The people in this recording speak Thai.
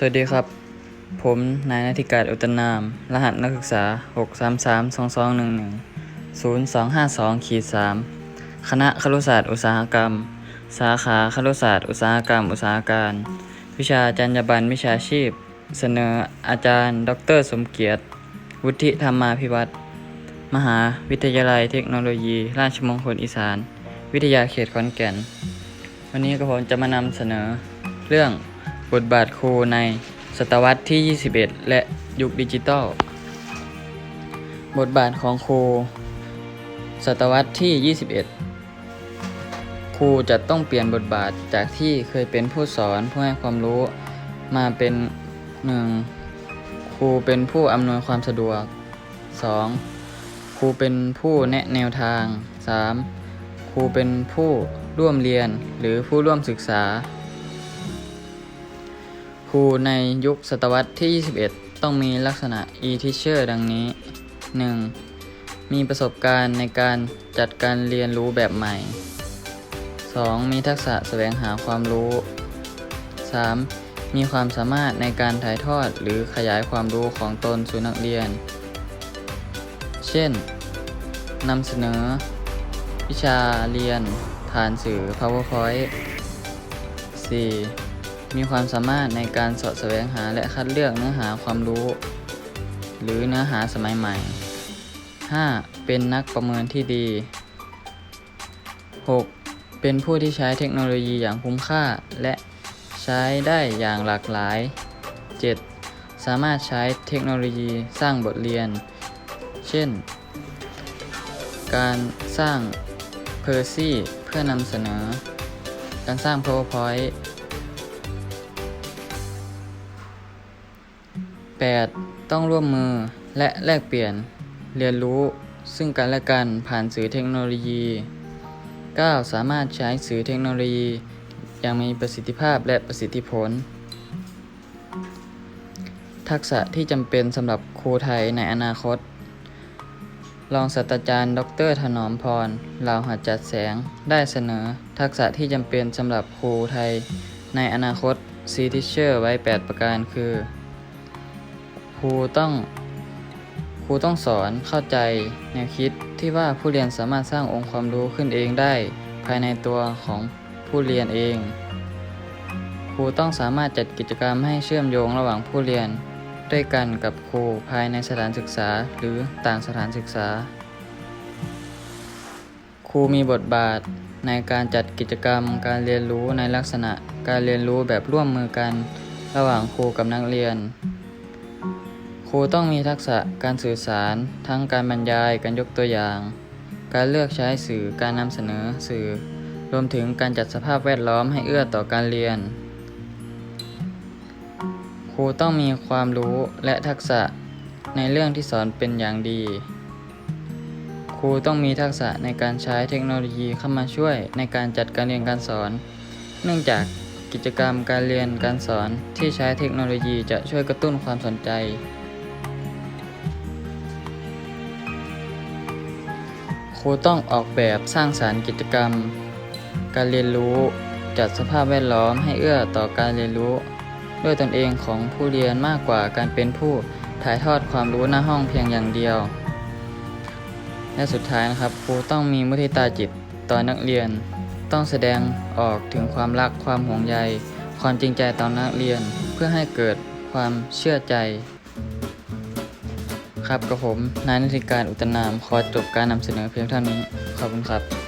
สวัสดีครับ ผมนายนาธิการอุตนาม รหัสนักศึกษา 6 3 3 2 2 1 1 0 2 5 2ขีด3คณะครุศาสตร์อุตสาหกรรม สาขาครุศาสตร์อุตสาหกรรม อุตสาหการ วิชาจรรยาบรรณวิชาชีพ เสนออาจารย์ ดร สมเกียรติ วุฒิธรรมาภิวัตรมหาวิทยาลัยเทคโนโลยี ราชมงคลอีสาน วิทยาเขตขอนแก่น วันนี้ก็ผมจะมานำเสนอเรื่อง บทบาทครูในศตวรรษที่ 21 และยุคดิจิตอล บทบาทของครู ศตวรรษที่ 21 ครูจะต้องเปลี่ยนบทบาทจากที่เคยเป็นผู้สอนผู้ให้ความรู้มาเป็นหนึ่งครูเป็นผู้อำนวยความสะดวก 2. ครูเป็นผู้แนะแนวทาง 3. ครูเป็นผู้ร่วมเรียนหรือผู้ร่วมศึกษา ครูในยุคศตวรรษที่ 21 ต้องมีลักษณะ e-teacher ดังนี้ 1. มีประสบการณ์ในการจัดการเรียนรู้แบบใหม่ 2. มีทักษะแสวงหาความรู้ 3. มีความสามารถในการถ่ายทอดหรือขยายความรู้ของตนสู่นักเรียน เช่น นำเสนอ วิชาเรียน ผ่านสื่อ PowerPoint 4. มีความสามารถในการสาะแสวงหาและคัดเลือกเนื้อหาความรู้ หรือเนื้อหาสมัยใหม่ 5. เป็นนักประเมินที่ดี 6. เป็นผู้ที่ใช้เทคโนโลยีอย่างคุ้มค่า และใช้ได้อย่างหลากหลาย 7. สามารถใช้เทคโนโลยีสร้างบทเรียน เช่น การสร้าง p e r s y เพื่อนำเสนอ การสร้าง PowerPoint 8. ต้องร่วมมือและแลกเปลี่ยน เรียนรู้ซึ่งกันและกันผ่านสื่อเทคโนโลยี 9. สามารถใช้สื่อเทคโนโลยี อย่างมีประสิทธิภาพและประสิทธิผล ทักษะที่จำเป็นสำหรับครูไทยในอนาคต รองศาสตราจารย์ ดร ถนอมพรลาวหัดจัดแสง ได้เสนอ ทักษะที่จำเป็นสำหรับครูไทย ในอนาคต C Teacher ไว้ 8 ประการคือ ครูต้องครูต้องสอนเข้าใจแนวคิดที่ว่าผู้เรียนสามารถสร้างองค์ความรู้ขึ้นเองได้ ภายในตัวของผู้เรียนเอง ครูต้องสามารถจัดกิจกรรมให้เชื่อมโยงระหว่างผู้เรียน ด้วยกันกับครูภายในสถานศึกษาหรือต่างสถานศึกษา ครูมีบทบาทในการจัดกิจกรรมการเรียนรู้ในลักษณะการเรียนรู้แบบร่วมมือกัน ระหว่างครูกับนักเรียน ครูต้องมีทักษะการสื่อสาร ทั้งการบรรยาย การยกตัวอย่าง การเลือกใช้สื่อ การนำเสนอสื่อ รวมถึงการจัดสภาพแวดล้อมให้เอื้อต่อการเรียน ครูต้องมีความรู้และทักษะในเรื่องที่สอนเป็นอย่างดี ครูต้องมีทักษะในการใช้เทคโนโลยีเข้ามาช่วยในการจัดการเรียนการสอน เนื่องจากกิจกรรมการเรียนการสอนที่ใช้เทคโนโลยีจะช่วยกระตุ้นความสนใจ ครูต้องออกแบบสร้างสารรค์กิจกรรม การเรียนรู้จัดสภาพแวดล้อมให้เอื้อต่อการเรียนรู้ ด้วยตนเองของผู้เรียนมากกว่าการเป็นผู้ถ่ายทอดความรู้หน้าห้องเพียงอย่างเดียว และสุดท้ายนะครับครูต้องมีมุทิตาจิตต่อนักเรียน ต้องแสดงออกถึงความรักความห่วงใย ความจริงใจต่อนักเรียนเพื่อให้เกิดความเชื่อใจ ครับกับผมนายนิติการอุตนาม ขอจบการนำเสนอเพียงเท่านี้ ขอบคุณครับ